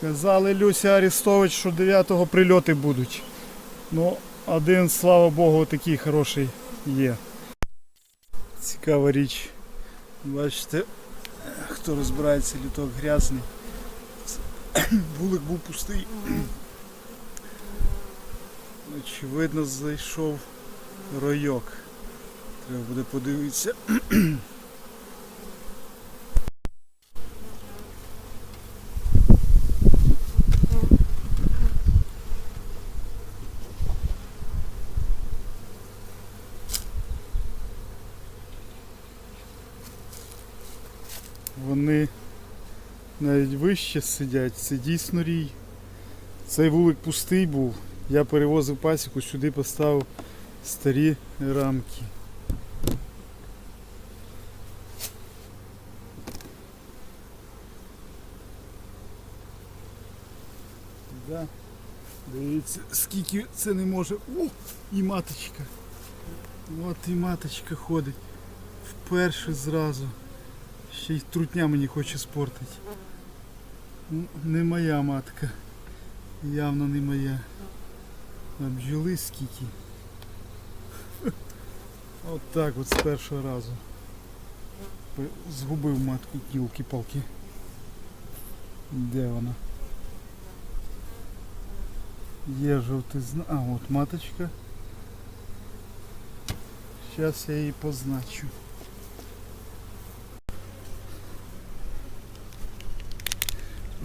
Казали Люся Арестович, що 9-го прильоти будуть. Ну, один, слава Богу, такий хороший є. Цікава річ. Бачите, хто розбирається, літок грязний. Вулик був пустий. Очевидно, зайшов ройок. Треба буде подивитися. Вони навіть вище сидять, це дійсно рій. Цей вулик пустий був. Я перевозив пасіку, сюди поставив старі рамки. Да. Дивіться, скільки це не може. О, і маточка. От і маточка ходить. Вперше зразу. Ще й трутня мені хоче спортити. Не моя матка. Явно не моя. А бджоли скільки. От так от з першого разу. Згубив матку кілки-палки. Де вона? Є жовтизна. А, от маточка. Зараз я її позначу.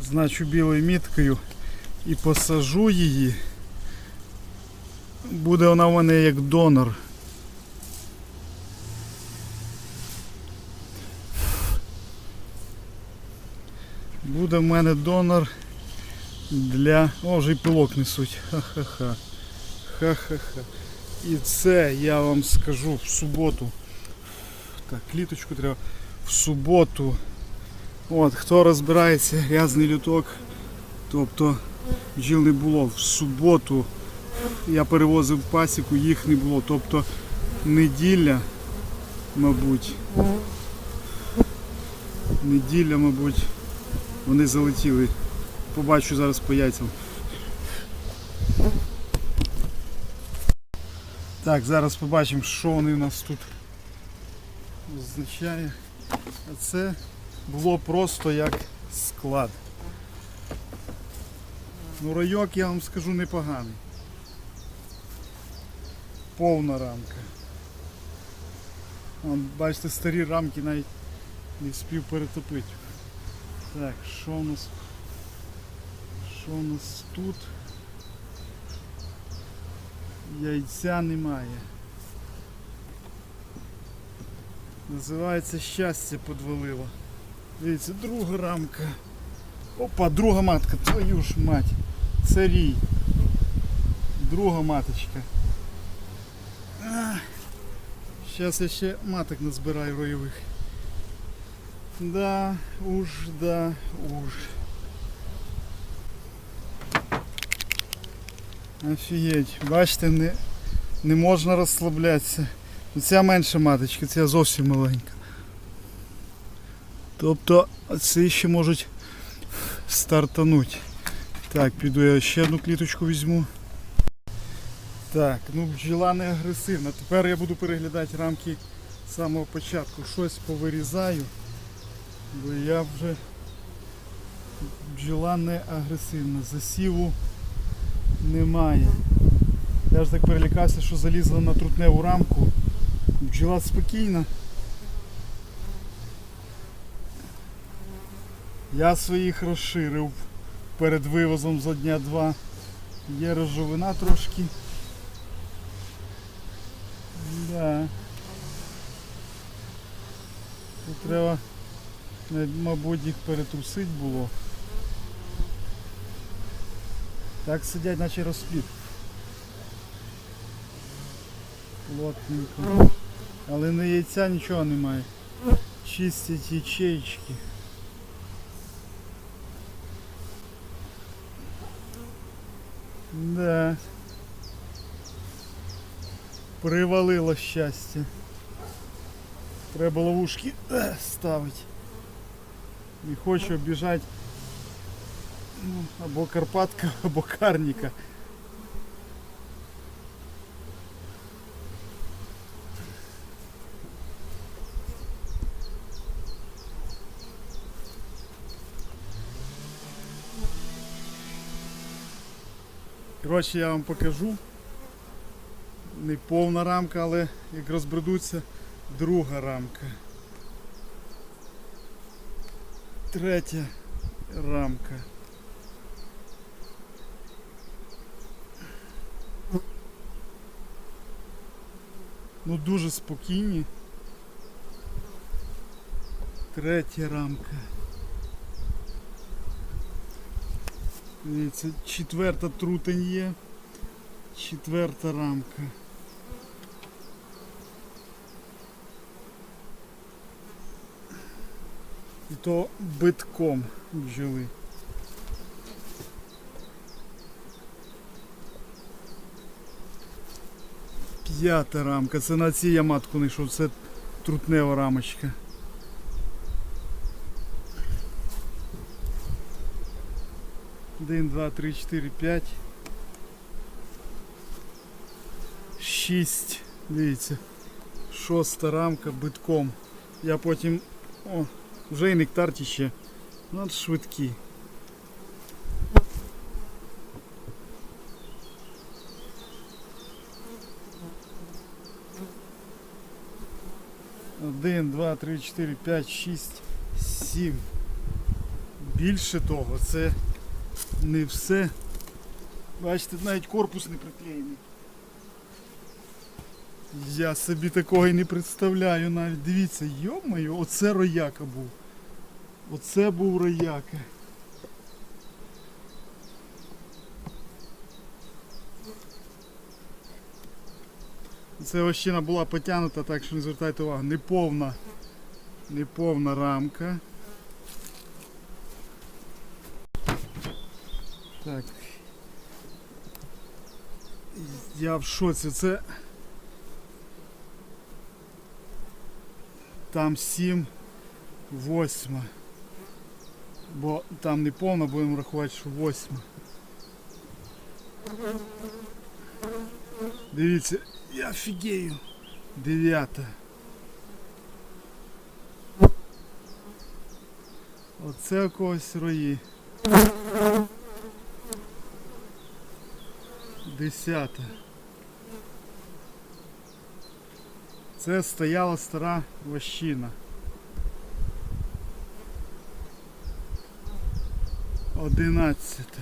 Значу білою міткою і посажу її. Буде вона в мене як донор. Буде в мене донор для... О, вже й пилок несуть. Ха-ха-ха. Ха-ха-ха. І це я вам скажу в суботу. Так, кліточку треба. В суботу. От, хто розбирається, грязний люток. Тобто бджіл не було. В суботу я перевозив пасіку, їх не було. Тобто неділя, мабуть. Неділя, мабуть, вони залетіли. Побачу зараз по яйцям. Так, зараз побачимо, що вони у нас тут означає. А це було просто як склад. Ну райок, я вам скажу, непоганий. Повна рамка. Вон, бачите, старі рамки навіть не спів перетопити. Так, що у нас? Що у нас тут? Яйця немає. Називається щастя подвалило. Дивіться, друга рамка. Опа, друга матка, твою ж мать. Це рій. Друга маточка. Зараз я ще маток назбираю ройових. Да, уж, да, уж. Офігеть, бачите, не, не можна розслаблятися. Ця менша маточка, ця зовсім маленька. Тобто ці ще можуть стартануть. Так, піду я ще одну кліточку візьму. Так, ну бджола не агресивна. Тепер я буду переглядати рамки з самого початку. Щось повирізаю, бо я вже бджола не агресивна. Засіву немає. Я ж так перелякався, що залізла на трутневу рамку. Бджола спокійна. Я своїх розширив перед вивозом за дня два. Є розжовина трошки. Да. Тут треба, мабуть, їх перетрусить було. Так сидять, наче розпліт. Плотненько. Але на яйця нічого немає. Чистять ячеечки. Да. Привалило щастя. Треба ловушки е, ставити. Не хочу обіжати Ну, або Карпатка, або Карніка. Коротше, я вам покажу. Не повна рамка, але як розбредуться, друга рамка. Третя рамка. Ну дуже спокійні. Третя рамка. Дивіться, четверта трутень є. Четверта рамка. І то битком бджоли. П'ята рамка. Це на цій я матку знайшов, це трутнева рамочка. Один, два, три, чотири, п'ять. Шість. Дивіться. Шоста рамка битком. Я потім... О, вже і нектар тіче. Ну, швидкі. Один, два, три, чотири, п'ять, шість, сім. Більше того, це не все. Бачите, навіть корпус не приклеєний. Я собі такого і не представляю навіть. Дивіться, йо-моє, оце рояка був. Оце був рояка. Це вощина була потягнута, так що не звертайте увагу. Неповна, неповна рамка. Так. Я в шоці. Це там 7, 8. Бо там не повна, будемо рахувати, що 8. Дивіться, я офігею. Дев'ята. Оце у когось рої. Десята. Це стояла стара вощина. Одинадцята.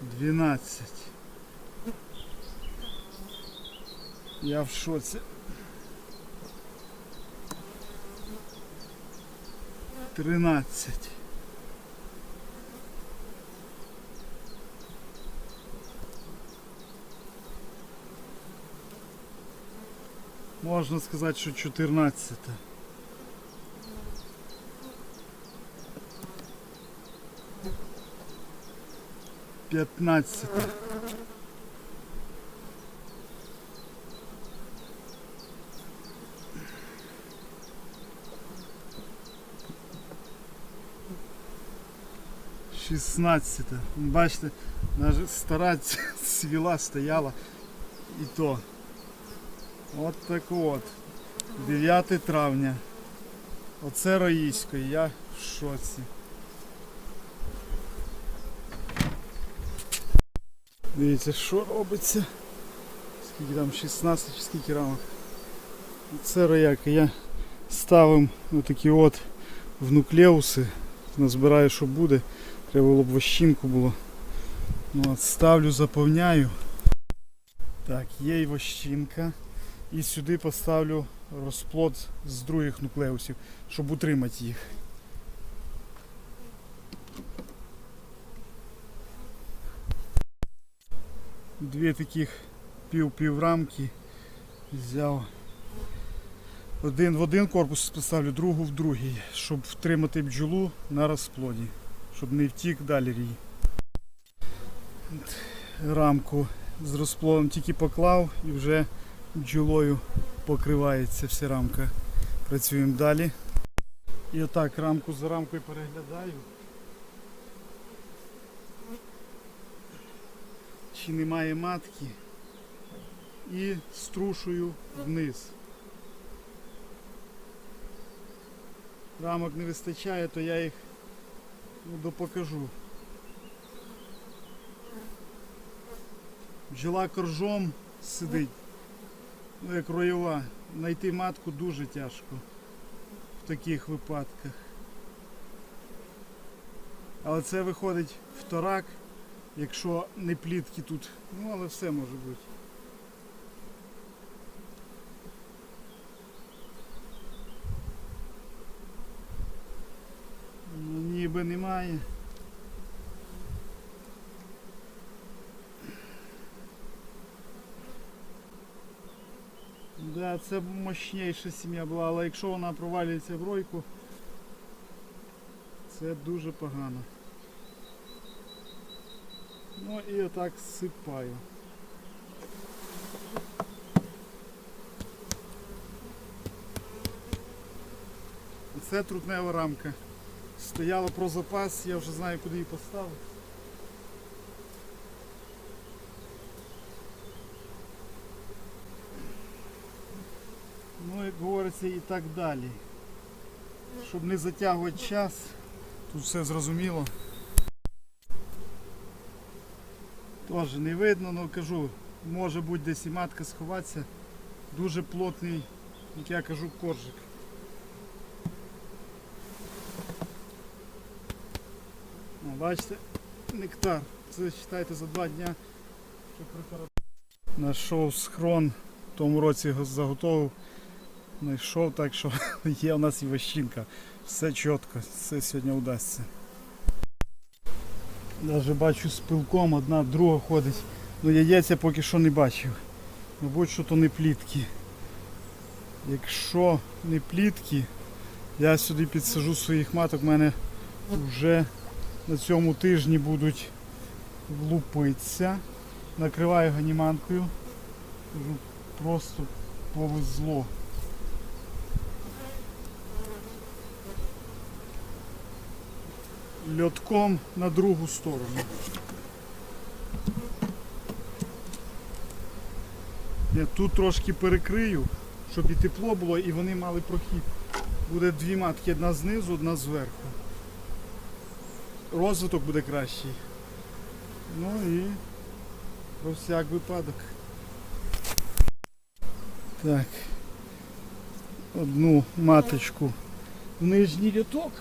Двенадцать. Я в шоці. Тринадцять. Можна сказати, що 14. П'ятнадцяте. Шістнадцяте. Бачите, навіть стара свіла стояла і то. От так от. 9 травня. Оце Роїсько, я в шоці. Дивіться, що робиться. Скільки там 16 чи скільки рамок. Це рояки. Я ставив отакі от в нуклеуси. Назбираю, що буде. Треба було б вощинку було. Ну, от ставлю, заповняю. Так, є й вощинка. І сюди поставлю розплод з других нуклеусів, щоб утримати їх. Дві таких пів-пів рамки взяв. Один в один корпус поставлю, другу в другий, щоб втримати бджолу на розплоді, щоб не втік далі рій. Рамку з розплодом тільки поклав і вже бджолою покривається вся рамка. Працюємо далі. І отак рамку за рамкою переглядаю. Чи немає матки. І струшую вниз. Рамок не вистачає, то я їх ну, допокажу. Бджола коржом сидить, ну як роєва. Найти матку дуже тяжко в таких випадках. Але це виходить вторак, якщо не плітки тут. Ну але все може бути. Ніби немає. Да, це мощніша сім'я була, але якщо вона провалюється в ройку, це дуже погано. Ну і отак сипаю. Це трутнева рамка. Стояла про запас, я вже знаю куди її поставити. Ну, як говориться, і так далі. Щоб не затягувати час, тут все зрозуміло. Теж не видно, але кажу, може бути десь і матка сховатися. Дуже плотний, як я кажу, коржик. Бачите, нектар. Це вважайте за два дня. Що препарат. Знайшов схрон, в тому році його заготовив. Знайшов так, що є у нас і вощинка. Все чітко, все сьогодні вдасться. Навіть бачу з пилком, одна друга ходить. Ну яєць я поки що не бачив. Мабуть, що то не плітки. Якщо не плітки, я сюди підсажу своїх маток, в мене вже на цьому тижні будуть лупитися. Накриваю ганіманкою. Просто повезло. Льотком на другу сторону. Я тут трошки перекрию, щоб і тепло було, і вони мали прохід. Буде дві матки, одна знизу, одна зверху. Розвиток буде кращий. Ну і про всяк випадок. Так. Одну маточку в нижній рядок.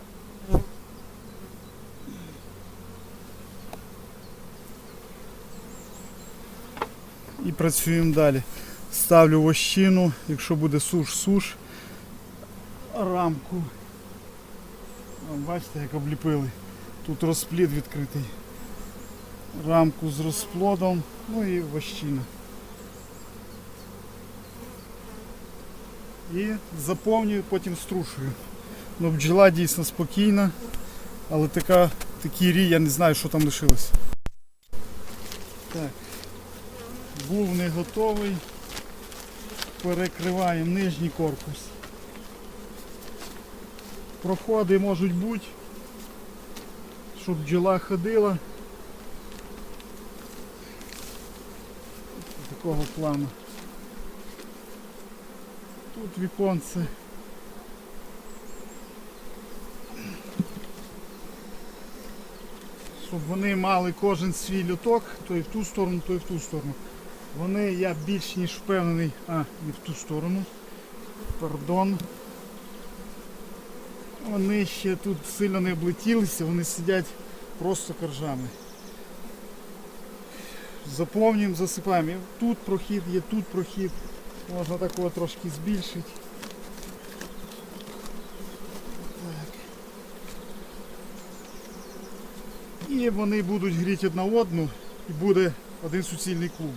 І працюємо далі. Ставлю вощину, якщо буде суш-суш, рамку. Бачите, як обліпили. Тут розплід відкритий. Рамку з розплодом, ну і вощина. І заповнюю, потім струшую. Ну, бджола дійсно спокійна, але така, такий рій, я не знаю, що там лишилось. Так. Був не готовий. Перекриваємо нижній корпус. Проходи можуть бути, щоб бджола ходила. Такого плану. Тут віконце. Щоб вони мали кожен свій люток, той в ту сторону, той в ту сторону. Вони, я більш ніж впевнений, а, не в ту сторону. Пардон. Вони ще тут сильно не облетілися, вони сидять просто коржами. Заповнюємо, засипаємо. Тут прохід, є тут прохід. Можна такого трошки збільшити. Так. І вони будуть гріти одна одну і буде один суцільний клуб.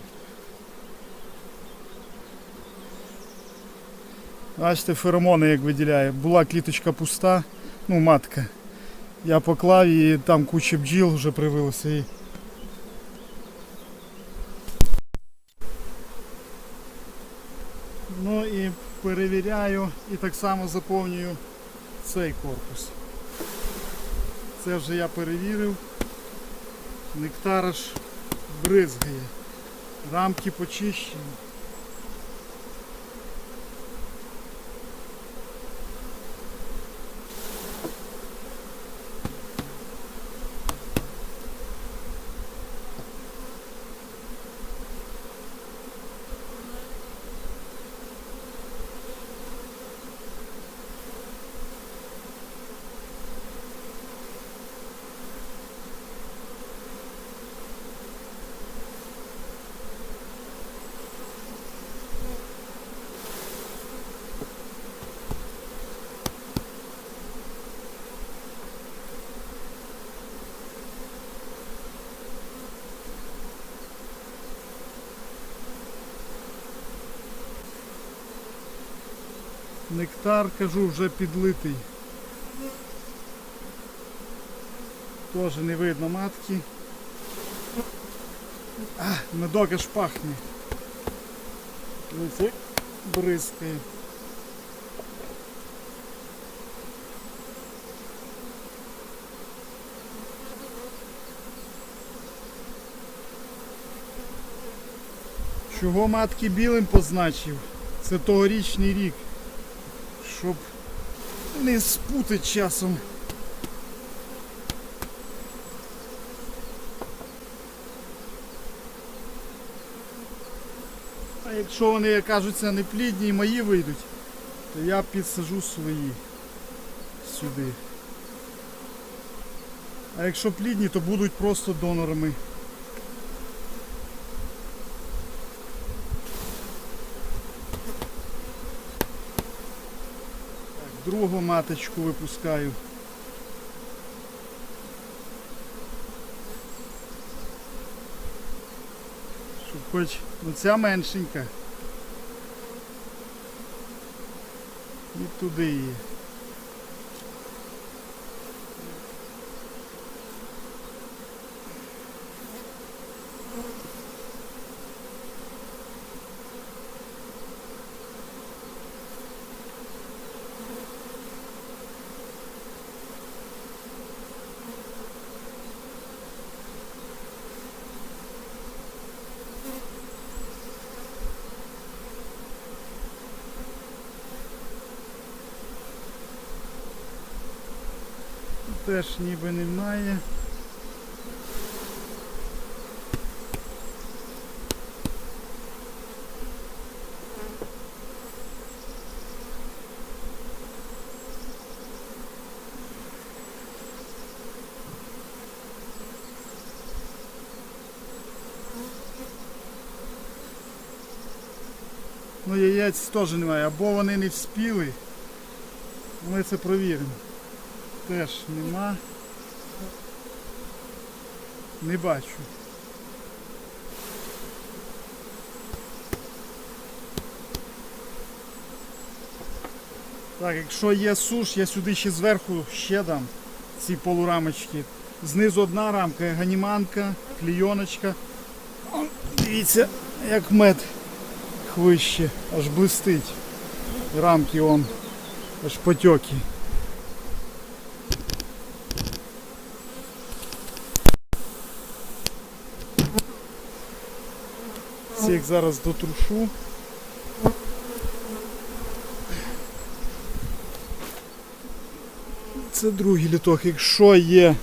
Бачите, феромони як виділяє. Була кліточка пуста, ну матка. Я поклав і там куча бджіл вже привилося. І... Ну і перевіряю і так само заповнюю цей корпус. Це вже я перевірив. Нектар аж бризгає. Рамки почищені. Нектар, кажу, вже підлитий. Теж не видно матки. А, медок аж пахне. Дивіться, бризкає. Чого матки білим позначив? Це тогорічний рік щоб не спутати часом. А якщо вони кажуться неплідні і мої вийдуть, то я підсажу свої сюди. А якщо плідні, то будуть просто донорами. Другу маточку випускаю. Щоб хоч ну ця меншенька. І туди її. Теж ніби немає. Ну яєць теж немає, або вони не вспіли. Ми це провіримо. Теж нема. Не бачу. Так, якщо є суш, я сюди ще зверху ще дам ці полурамочки. Знизу одна рамка, ганіманка, клійоночка. О, дивіться, як мед хвище, аж блистить. Рамки он, аж потеки. Всіх зараз дотрушу. Це другий літок. Якщо є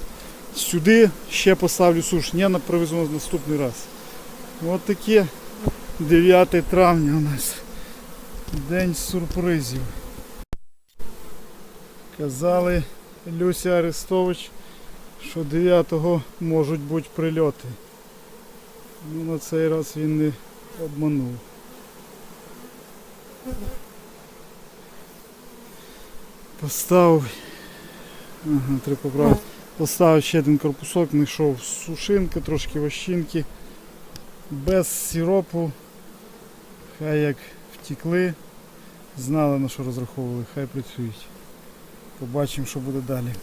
сюди, ще поставлю суш. Ні, привезу на наступний раз. Ось таке 9 травня у нас. День сюрпризів. Казали Люся Арестович, що 9-го можуть бути прильоти. Ну, на цей раз він не обманув. Поставив. Ага, треба поправити. Поставив ще один корпусок, знайшов сушинки, трошки вощинки. Без сиропу. Хай як втекли, знали на що розраховували, хай працюють. Побачимо, що буде далі.